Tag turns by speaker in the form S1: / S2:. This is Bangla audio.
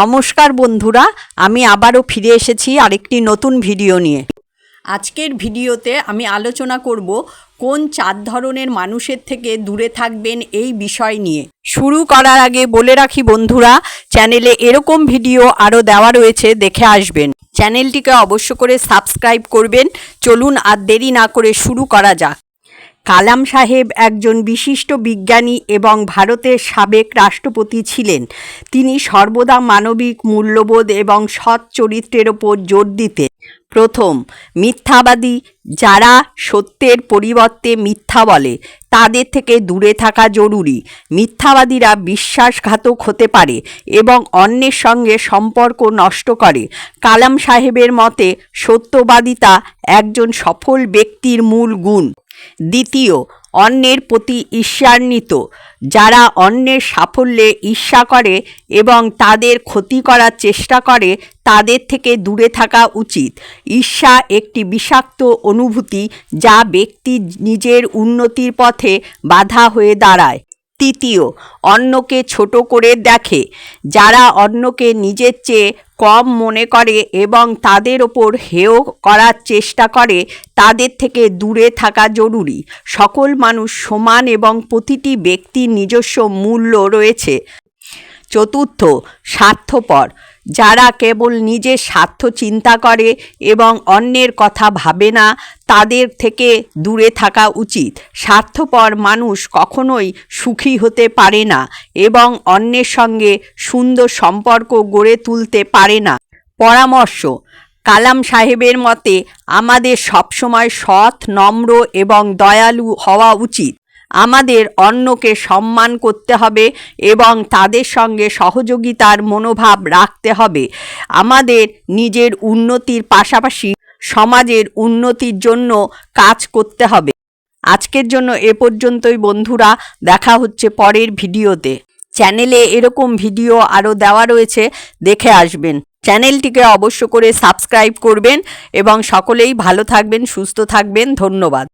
S1: নমস্কার বন্ধুরা, আমি আবারও ফিরে এসেছি আরেকটি নতুন ভিডিও নিয়ে। আজকের ভিডিওতে আমি আলোচনা করব কোন চার ধরনের মানুষের থেকে দূরে থাকবেন এই বিষয় নিয়ে। শুরু করার আগে বলে রাখি বন্ধুরা, চ্যানেলে এরকম ভিডিও আরও দেওয়া রয়েছে, দেখে আসবেন। চ্যানেলটিকে অবশ্য করে সাবস্ক্রাইব করবেন। চলুন আর দেরি না করে শুরু করা যাক। কালাম সাহেব একজন বিশিষ্ট বিজ্ঞানী এবং ভারতের সাবেক রাষ্ট্রপতি ছিলেন। তিনি সর্বদা মানবিক মূল্যবোধ এবং সৎ চরিত্রের ওপর জোর দিতেন। প্রথম, মিথ্যাবাদী, যারা সত্যের পরিবর্তে মিথ্যা বলে, তাদের থেকে দূরে থাকা জরুরি। মিথ্যাবাদীরা বিশ্বাসঘাতক হতে পারে এবং অন্যের সঙ্গে সম্পর্ক নষ্ট করে। কালাম সাহেবের মতে, সত্যবাদিতা একজন সফল ব্যক্তির মূল গুণ। দ্বিতীয়, অন্যের প্রতি ঈর্ষান্বিত। যারা অন্যের সাফল্যে ঈর্ষা করে এবং তাদের ক্ষতি করার চেষ্টা করে, তাদের থেকে দূরে থাকা উচিত। ঈর্ষা একটি বিষাক্ত অনুভূতি যা ব্যক্তি নিজের উন্নতির পথে বাধা হয়ে দাঁড়ায়। তৃতীয়, অন্যকে ছোট করে দেখে। যারা অন্যকে নিজের চেয়ে কম মনে করে এবং তাদের ওপর হেয় করার চেষ্টা করে, তাদের থেকে দূরে থাকা জরুরি। সকল মানুষ সমান এবং প্রতিটি ব্যক্তির নিজস্ব মূল্য রয়েছে। চতুর্থ, স্বার্থপর। যারা কেবল নিজের স্বার্থ চিন্তা করে এবং অন্যের কথা ভাবে না, তাদের থেকে দূরে থাকা উচিত। স্বার্থপর মানুষ কখনোই সুখী হতে পারে না এবং অন্যের সঙ্গে সুন্দর সম্পর্ক গড়ে তুলতে পারে না। পরামর্শ, কালাম সাহেবের মতে, আমাদের সবসময় সৎ, নম্র এবং দয়ালু হওয়া উচিত। আমাদের অন্যকে সম্মান করতে হবে এবং তাদের সঙ্গে সহযোগিতার মনোভাব রাখতে হবে। আমাদের নিজের উন্নতির পাশাপাশি সমাজের উন্নতির জন্য কাজ করতে হবে। আজকের জন্য এ পর্যন্তই বন্ধুরা, দেখা হচ্ছে পরের ভিডিওতে। চ্যানেলে এরকম ভিডিও আরও দেওয়া রয়েছে, দেখে আসবেন। চ্যানেলটিকে অবশ্য করে সাবস্ক্রাইব করবেন এবং সকলেই ভালো থাকবেন, সুস্থ থাকবেন। ধন্যবাদ।